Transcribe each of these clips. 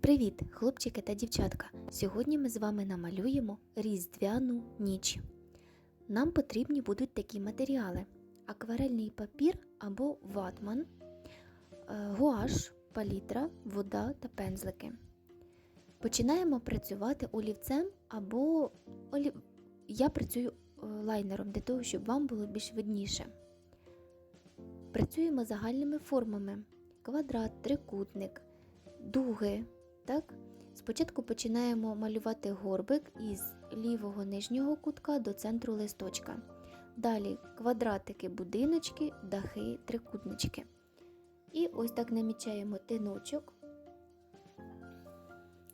Привіт, хлопчики та дівчатка! Сьогодні ми з вами намалюємо різдвяну ніч. Нам потрібні будуть такі матеріали: акварельний папір або ватман, е, гуаш, палітра, вода та пензлики. Починаємо працювати олівцем або олів... я працюю е, лайнером для того, щоб вам було більш видніше. Працюємо загальними формами: квадрат, трикутник, дуги. Так? Спочатку починаємо малювати горбик із лівого нижнього кутка до центру листочка. Далі квадратики, будиночки, дахи, трикутнички. І ось так намічаємо тиночок,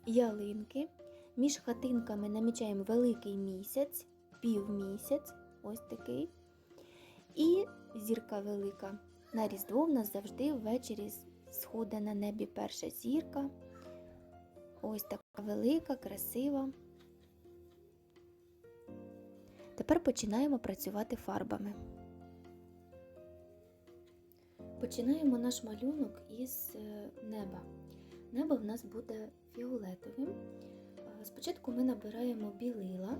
ялинки. Між хатинками намічаємо великий місяць, півмісяць, ось такий. І зірка велика. На Різдво в нас завжди ввечері сходить на небі перша зірка. Ось така велика, красива. Тепер починаємо працювати фарбами. Починаємо наш малюнок із е, неба. Небо в нас буде фіолетовим. Е, Спочатку ми набираємо білила.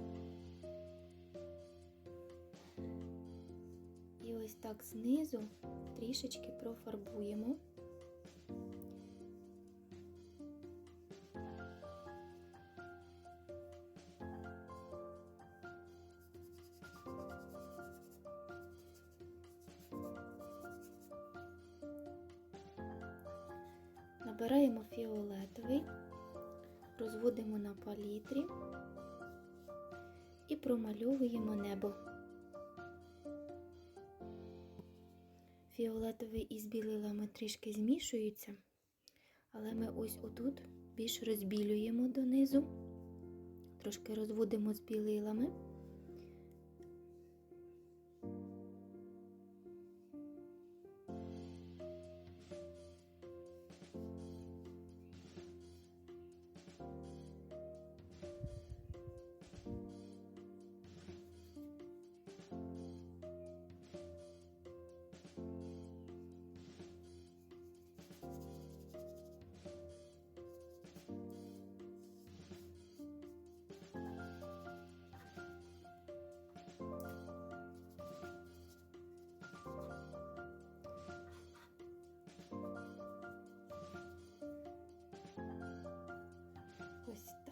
І ось так знизу трішечки профарбуємо. Набираємо фіолетовий, розводимо на палітрі і промальовуємо небо. Фіолетовий із білилами трішки змішуються, але ми ось отут більш розбілюємо донизу, трошки розводимо з білилами.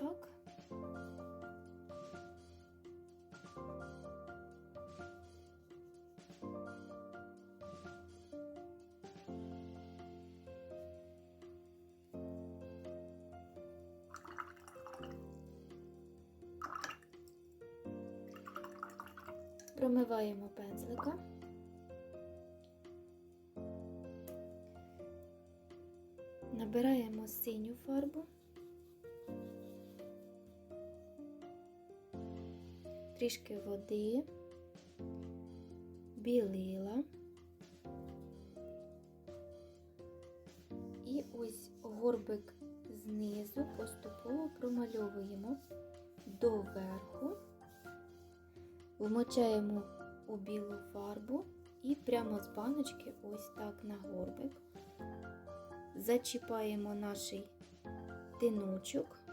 Так. Промиваємо пензлика. Набираємо синю фарбу. Трішки води, білила. І ось горбик знизу поступово промальовуємо доверху, вмочаємо у білу фарбу і прямо з баночки ось так на горбик. Зачіпаємо наш тиночок.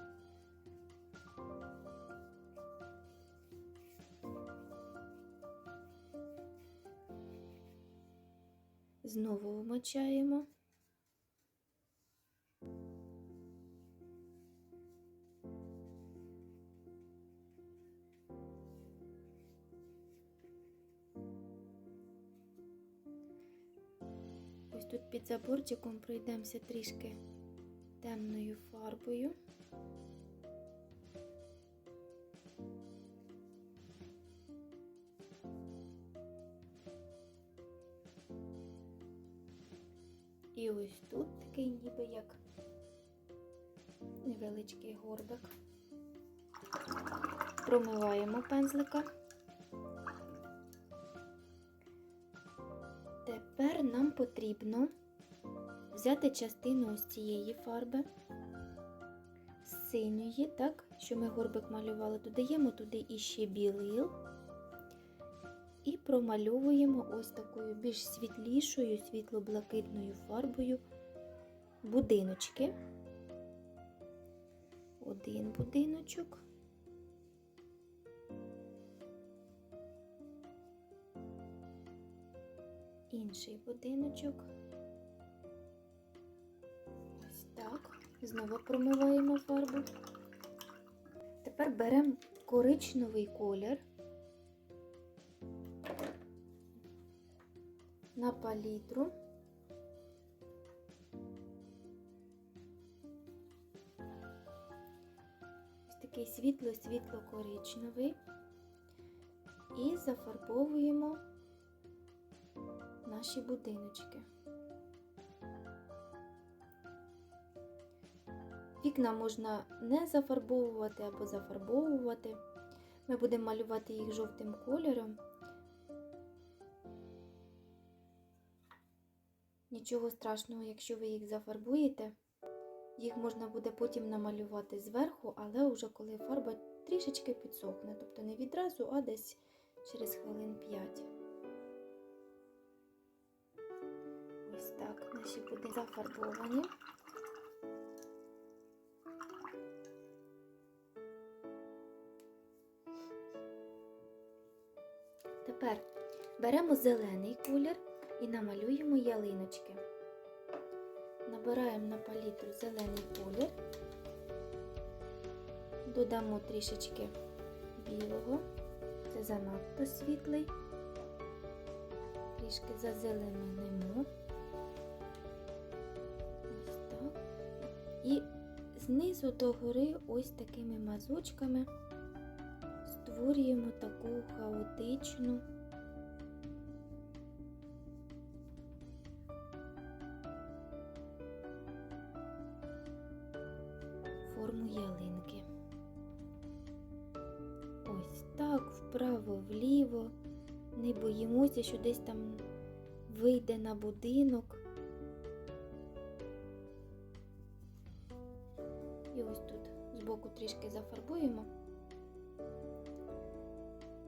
Знову вмочаємо. Ось тут під заборчиком пройдемося трішки темною фарбою. І ось тут такий ніби як невеличкий горбик. Промиваємо пензлика. Тепер нам потрібно взяти частину ось цієї фарби, синьої, так, що ми горбик малювали, додаємо туди іще білил промальовуємо ось такою більш світлішою, світло-блакитною фарбою будиночки. один будиночок. Інший будиночок. Ось так. Знову промиваємо фарбу. Тепер беремо коричневий колір на палітру. Ось такий світло-світло-коричневий. І зафарбовуємо наші будиночки. Вікна можна не зафарбовувати або зафарбовувати. Ми будемо малювати їх жовтим кольором. Нічого страшного, якщо ви їх зафарбуєте. Їх можна буде потім намалювати зверху, але вже коли фарба трішечки підсохне, тобто не відразу, а десь через хвилин 5. Ось так наші будинки зафарбовані. Тепер беремо зелений колір і намалюємо ялиночки. Набираємо на палітру зелений колір, додамо трішечки білого, це занадто світлий, трішки зазеленимо. Ось так. І знизу до гори ось такими мазочками створюємо таку хаотичну. Що десь там вийде на будинок. І ось тут збоку трішки зафарбуємо.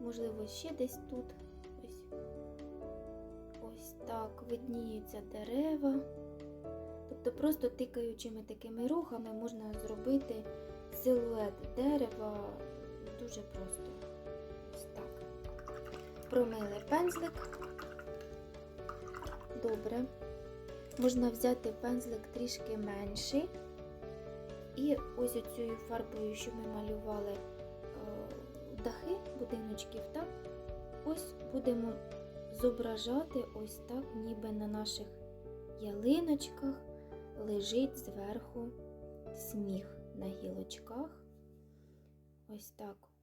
Можливо, ще десь тут. Ось, ось так видніються дерева. Тобто просто тикаючими такими рухами можна зробити силует дерева дуже просто. Промили пензлик. Добре. Можна взяти пензлик трішки менший. І ось оцією фарбою, що ми малювали е, дахи будиночків, так? Ось будемо зображати ось так, ніби на наших ялиночках лежить зверху сніг на гілочках. Ось так.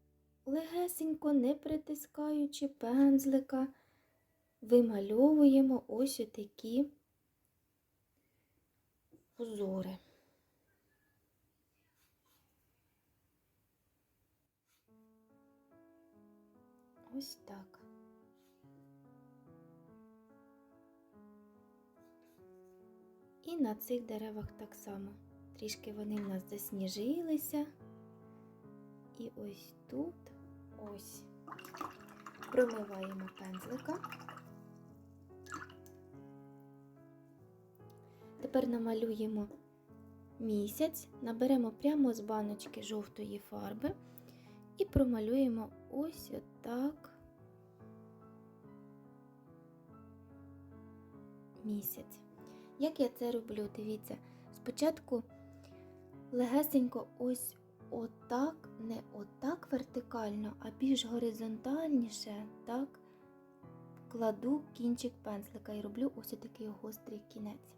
Легесенько, не притискаючи пензлика, вимальовуємо ось отакі узори. Ось так. І на цих деревах так само. Трішки вони в нас засніжилися. І ось тут ось промиваємо пензлика. Тепер намалюємо місяць, наберемо прямо з баночки жовтої фарби і промалюємо ось отак місяць. Як я це роблю? Дивіться, спочатку легесенько ось отак, не отак вертикально, а більш горизонтальніше, так, кладу кінчик пензлика і роблю ось такий гострий кінець.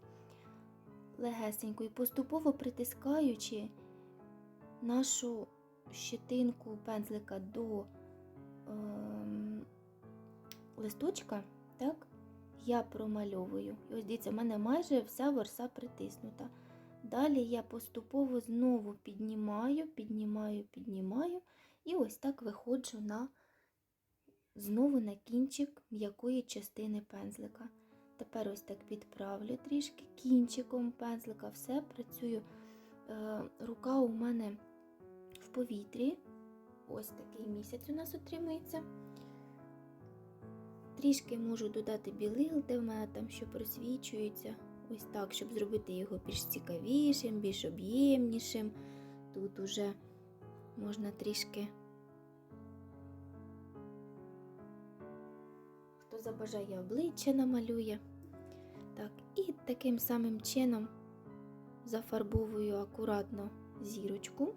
Легесенько і поступово притискаючи нашу щетинку пензлика до ем, листочка, так, я промальовую. І ось дивіться, в мене майже вся ворса притиснута. Далі я поступово знову піднімаю, піднімаю, піднімаю, і ось так виходжу на знову на кінчик м'якої частини пензлика. Тепер ось так підправлю трішки кінчиком пензлика, все працюю. Е, рука у мене в повітрі. Ось такий місяць у нас отримується. Трішки можу додати білил, де в мене там що просвічується. Ось так, щоб зробити його більш цікавішим, більш об'ємнішим. тут уже можна трішки. Хто забажає обличчя намалює. Так, і таким самим чином зафарбовую акуратно зірочку.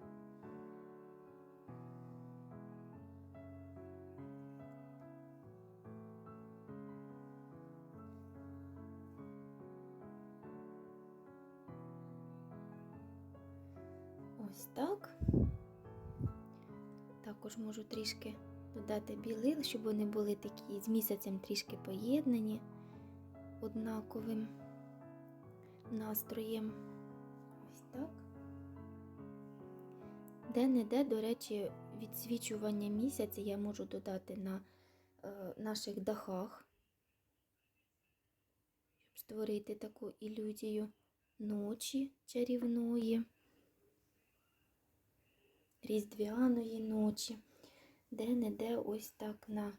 Можу трішки додати білил, щоб вони були такі з місяцем трішки поєднані однаковим настроєм. Ось так. Де-не-де, до речі, відсвічування місяця я можу додати на е, наших дахах, щоб створити таку ілюзію ночі чарівної, різдвяної ночі, де-не-де ось так на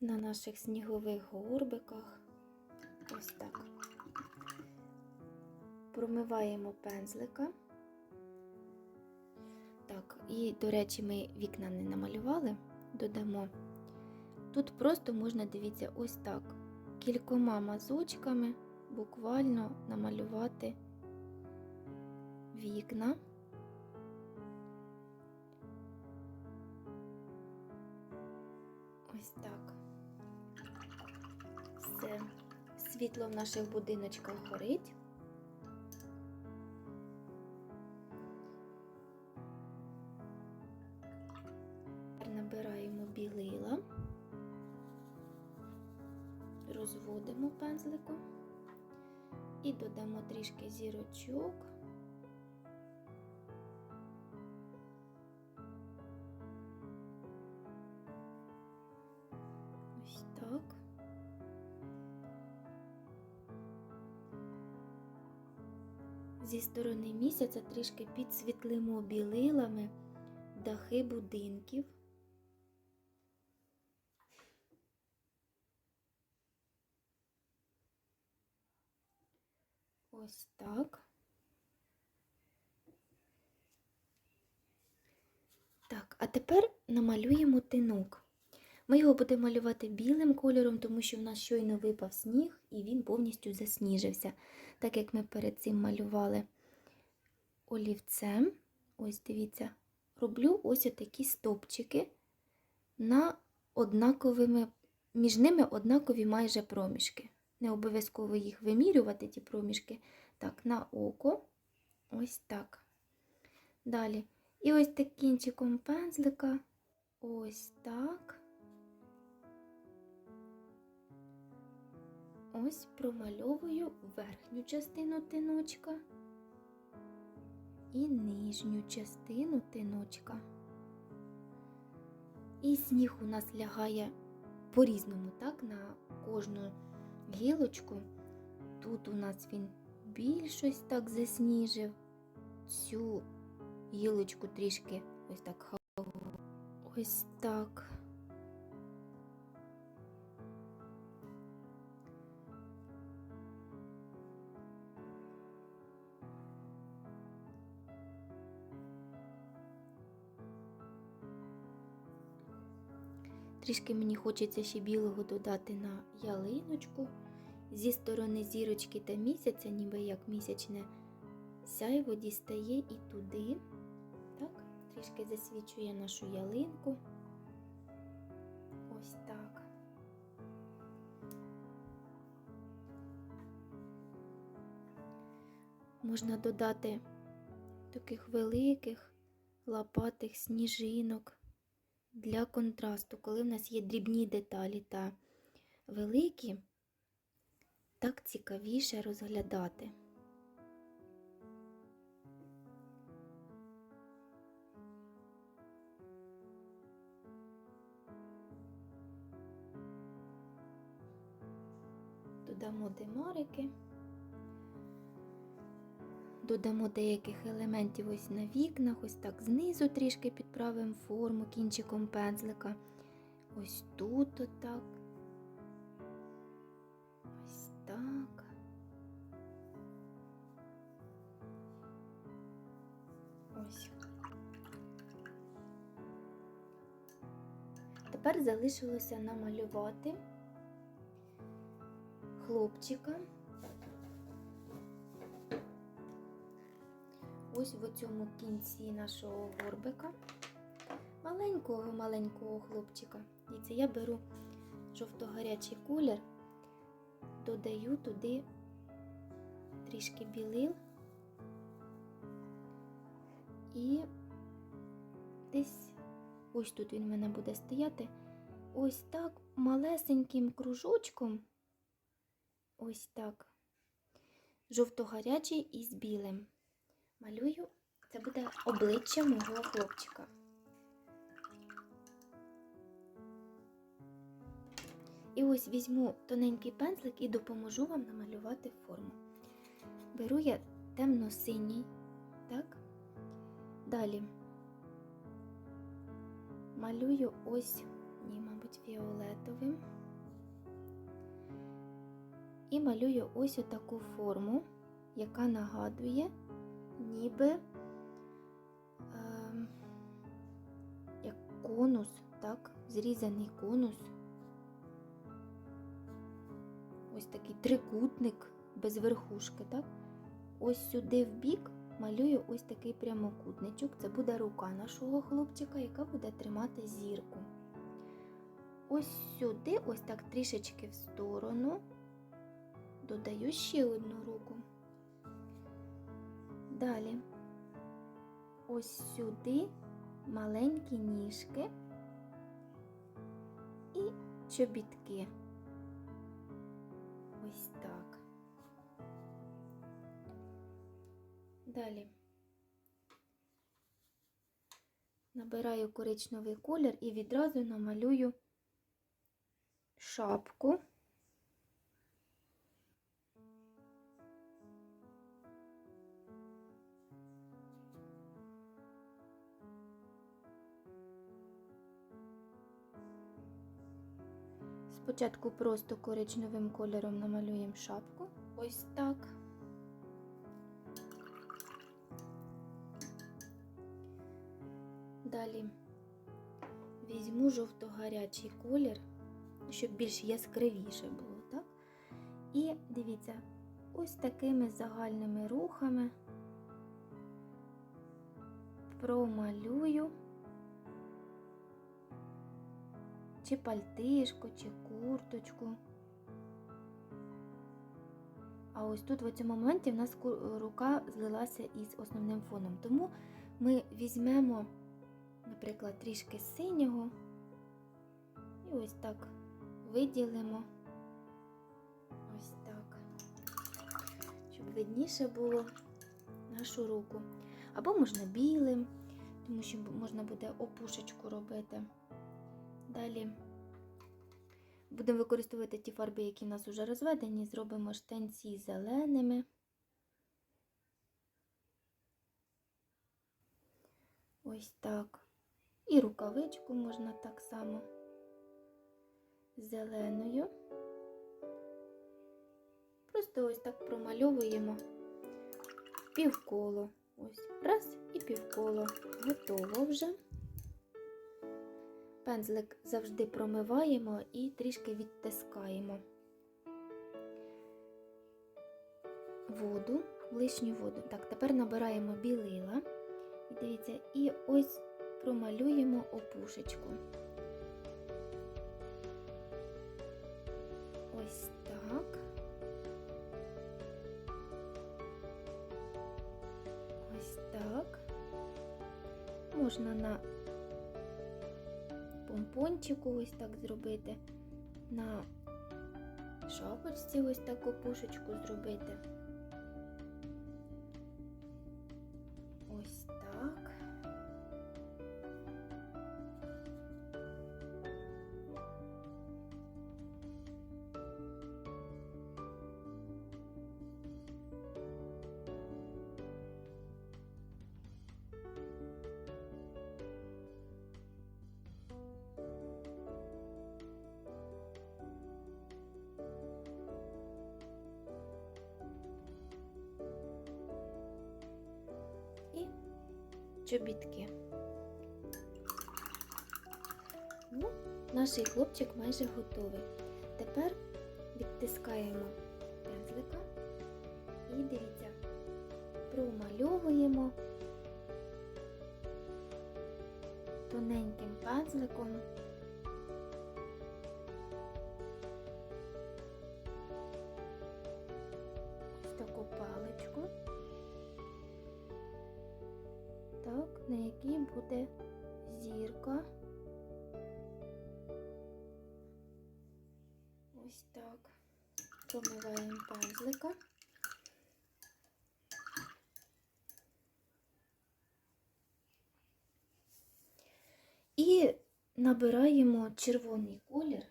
на наших снігових горбиках. Ось так. Промиваємо пензлика. Так, і, до речі, ми вікна не намалювали, додамо. Тут просто можна, дивіться, ось так. Кількома мазочками буквально намалювати вікна. Ось так. Все. Світло в наших будиночках горить. Набираємо білила, розводимо пензликом і додамо трішки зірочок. Сторони місяця трішки підсвітлимо білилами дахи будинків. Ось так. Так, а тепер намалюємо тинок. Ми його будемо малювати білим кольором, тому що в нас щойно випав сніг і він повністю засніжився. Так як ми перед цим малювали олівцем, ось дивіться, роблю ось такі стопчики на однаковими, між ними однакові майже проміжки. Не обов'язково їх вимірювати, ті проміжки. Так, на око. Ось так. Далі. І ось так кінчиком пензлика. Ось так. Ось промальовую верхню частину тиночка і нижню частину тиночка. І сніг у нас лягає по-різному, так, на кожну гілочку. Тут у нас він більш ось так засніжив. Цю гілочку трішки ось так. Ось так. Трішки мені хочеться ще білого додати на ялиночку. Зі сторони зірочки та місяця, ніби як місячне сяйво дістає і туди. Так, трішки засвічує нашу ялинку. Ось так. Можна додати таких великих лопатих сніжинок для контрасту, коли в нас є дрібні деталі та великі, так цікавіше розглядати. Додамо демарики, Додамо деяких елементів ось на вікнах, ось так знизу трішки підправимо форму кінчиком пензлика. Ось тут отак. Ось так. Ось. Тепер залишилося намалювати хлопчика. Ось в цьому кінці нашого горбика. Маленького-маленького хлопчика. І це я беру жовто-гарячий колір, додаю туди трішки білил і десь ось тут він в мене буде стояти. Ось так малесеньким кружочком. Ось так. Жовто-гарячий із білим. Малюю, це буде обличчя мого хлопчика. І ось візьму тоненький пензлик і допоможу вам намалювати форму. Беру я темно-синій, так? Далі малюю ось, ні, мабуть, фіолетовим. І малюю ось отаку форму, яка нагадує, ніби е, як конус, так, зрізаний конус. Ось такий трикутник без верхушки, так? Ось сюди в бік малюю ось такий прямокутничок. Це буде рука нашого хлопчика, яка буде тримати зірку. Ось сюди, ось так трішечки в сторону, додаю ще одну руку. Далі, ось сюди маленькі ніжки і чобітки. Ось так. Далі набираю коричневий колір і відразу намалюю шапку. Спочатку просто коричневим кольором намалюємо шапку. Ось так. Далі візьму жовто-гарячий колір, щоб більш яскравіше було, так? І дивіться, ось такими загальними рухами промалюю чи пальтишко, чи курточку. А ось тут в цьому моменті в нас рука злилася із основним фоном. Тому ми візьмемо, наприклад, трішки синього і ось так виділимо. Ось так, щоб видніше було нашу руку. Або можна білим, тому що можна буде опушечку робити. Далі будемо використовувати ті фарби, які в нас вже розведені, зробимо штанці зеленими. Ось так. І рукавичку можна так само зеленою. Просто ось так промальовуємо півколо. Ось, раз і півколо. Готово вже. Пензлик завжди промиваємо і трішки відтискаємо воду, лишню воду. Так, тепер набираємо білила. І дивіться, і ось промалюємо опушечку. Ось так. Ось так. Можна на помпончику ось так зробити, на шапочці ось таку пушечку зробити. Чобітки. Ну, наш хлопчик майже готовий. Тепер відтискаємо пензлика і дивіться, промальовуємо тоненьким пензликом. Таку паличку. На якій буде зірка. Ось так. Промиваємо пензлика. І набираємо червоний колір.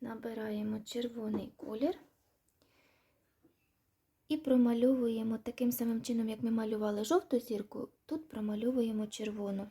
Набираємо червоний колір і промальовуємо таким самим чином, як ми малювали жовту зірку, тут промальовуємо червону.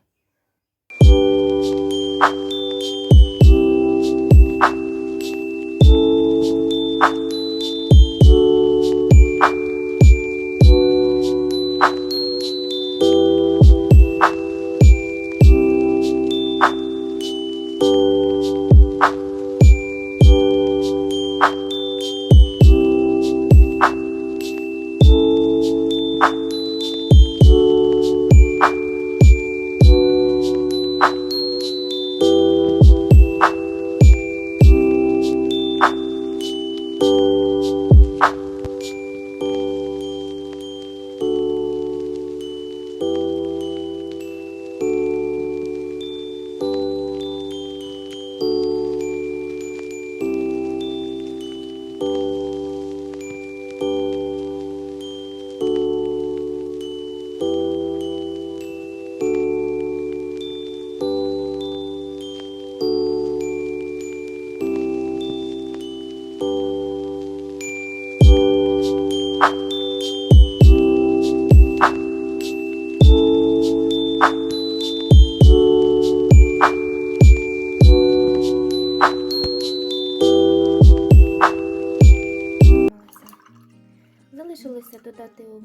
Залишилося додати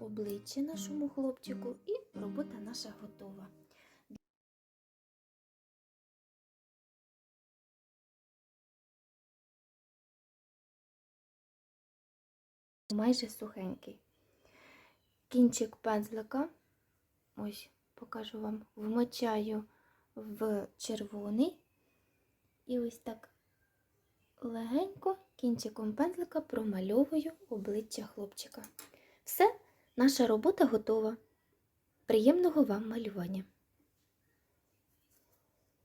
обличчя нашому хлопчику і робота наша готова. Майже сухенький. Кінчик пензлика, ось покажу вам, вмочаю в червоний і ось так легенько кінчиком пензлика промальовую обличчя хлопчика. Все, наша робота готова. Приємного вам малювання!